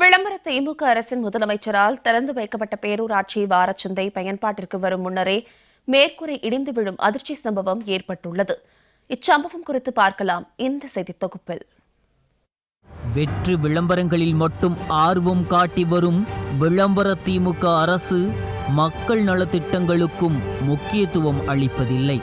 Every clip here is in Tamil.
விளம்பர திமுக அரசின் முதலமைச்சரால் திறந்து வைக்கப்பட்ட பேரூராட்சி வாரச்சந்தை பயன்பாட்டிற்கு வரும் முன்னரே மேற்கூரை இடிந்து விழும் அதிர்ச்சி சம்பவம் ஏற்பட்டுள்ளது. இச்சம்பவம் குறித்து பார்க்கலாம் இந்த செய்தி தொகுப்பில். வெற்று விளம்பரங்களில் மட்டும் ஆர்வம் காட்டி வரும் விளம்பர திமுக அரசு மக்கள் நலத்திட்டங்களுக்கும் முக்கியத்துவம் அளிப்பதில்லை.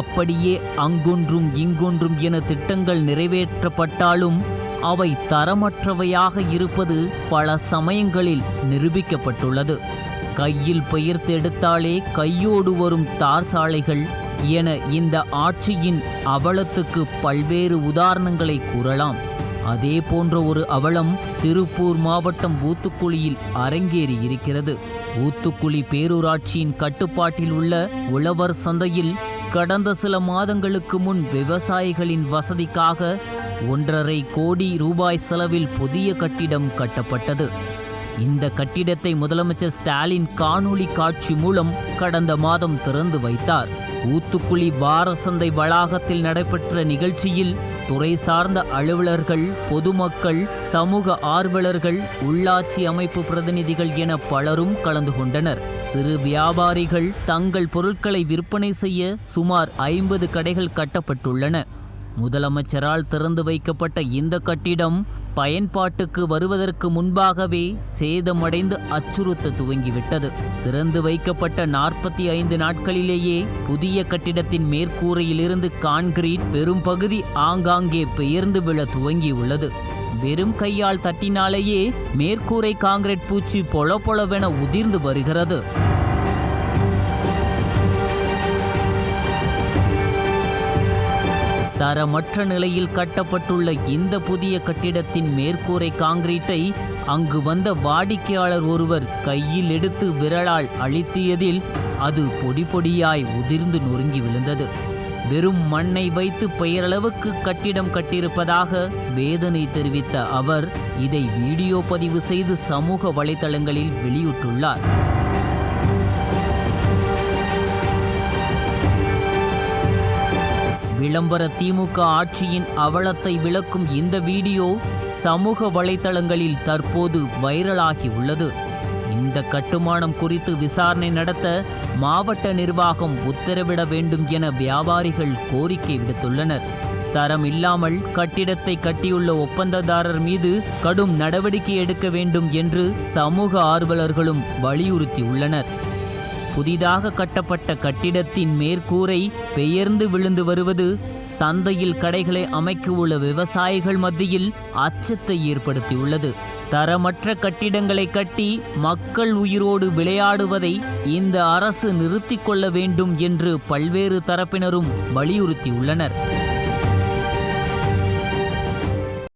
அப்படியே அங்கொன்றும் இங்கொன்றும் என திட்டங்கள் நிறைவேற்றப்பட்டாலும் அவை தரமற்றவையாக இருப்பது பல சமயங்களில் நிரூபிக்கப்பட்டுள்ளது. கையில் பெயர்த்தெடுத்தாலே கையோடு வரும் தார் சாலைகள் என இந்த ஆட்சியின் அவலத்துக்கு பல்வேறு உதாரணங்களை கூறலாம். அதே போன்ற ஒரு அவலம் திருப்பூர் மாவட்டம் ஊத்துக்குழியில் அரங்கேறி இருக்கிறது ஊத்துக்குழி பேரூராட்சியின் கட்டுப்பாட்டில் உள்ள உழவர் சந்தையில் கடந்த சில மாதங்களுக்கு முன் விவசாயிகளின் வசதிக்காக ஒன்றரை கோடி ரூபாய் செலவில் புதிய கட்டிடம் கட்டப்பட்டது. இந்த கட்டிடத்தை முதலமைச்சர் ஸ்டாலின் காணொளி காட்சி மூலம் கடந்த மாதம் திறந்து வைத்தார். ஊத்துக்குளி வாரசந்தை வளாகத்தில் நடைபெற்ற நிகழ்ச்சியில் துறை சார்ந்த அலுவலர்கள் பொதுமக்கள் சமூக ஆர்வலர்கள் உள்ளாட்சி அமைப்பு பிரதிநிதிகள் என பலரும் கலந்து கொண்டனர். சிறு வியாபாரிகள் தங்கள் பொருட்களை விற்பனை செய்ய சுமார் ஐம்பது கடைகள் கட்டப்பட்டுள்ளன. முதலமைச்சரால் திறந்து வைக்கப்பட்ட இந்த கட்டிடம் பயன்பாட்டுக்கு வருவதற்கு முன்பாகவே சேதமடைந்து அச்சுறுத்த துவங்கிவிட்டது. திறந்து வைக்கப்பட்ட நாற்பத்தி ஐந்து நாட்களிலேயே புதிய கட்டிடத்தின் மேற்கூரையிலிருந்து கான்கிரீட் பெரும்பகுதி ஆங்காங்கே பெயர்ந்து விழ துவங்கியுள்ளது. வெறும் கையால் தட்டினாலேயே மேற்கூரை காங்கிரீட் பூச்சி பொல பொலவென உதிர்ந்து வருகிறது. தரமற்ற நிலையில் கட்டப்பட்டுள்ள இந்த புதிய கட்டிடத்தின் மேற்கூரை காங்கிரீட்டை அங்கு வந்த வாடிக்கையாளர் ஒருவர் கையில் எடுத்து விரலால் அழுத்தியதில் அது பொடி பொடியாய் உதிர்ந்து நொறுங்கி விழுந்தது. வெறும் மண்ணை வைத்து பெயரளவுக்கு கட்டிடம் கட்டியிருப்பதாக வேதனை தெரிவித்த அவர் இதை வீடியோ பதிவு செய்து சமூக வலைதளங்களில் வெளியிட்டுள்ளார். விளம்பர திமுக ஆட்சியின் அவலத்தை விளக்கும் இந்த வீடியோ சமூக வலைதளங்களில் தற்போது வைரலாகி உள்ளது. இந்த கட்டுமானம் குறித்து விசாரணை நடத்த மாவட்ட நிர்வாகம் உத்தரவிட வேண்டும் என வியாபாரிகள் கோரிக்கை விடுத்துள்ளனர். தரம் இல்லாமல் கட்டிடத்தை கட்டியுள்ள ஒப்பந்ததாரர் மீது கடும் நடவடிக்கை எடுக்க வேண்டும் என்று சமூக ஆர்வலர்களும் வலியுறுத்தியுள்ளனர். புதிதாக கட்டப்பட்ட கட்டிடத்தின் மேற்கூரை பெயர்ந்து விழுந்து வருவது சந்தையில் கடைகளை அமைக்க உள்ள விவசாயிகள் மத்தியில் அச்சத்தை ஏற்படுத்தியுள்ளது. தரமற்ற கட்டிடங்களை கட்டி மக்கள் உயிரோடு விளையாடுவதை இந்த அரசு நிறுத்திக் கொள்ள வேண்டும் என்று பல்வேறு தரப்பினரும் வலியுறுத்தியுள்ளனர்.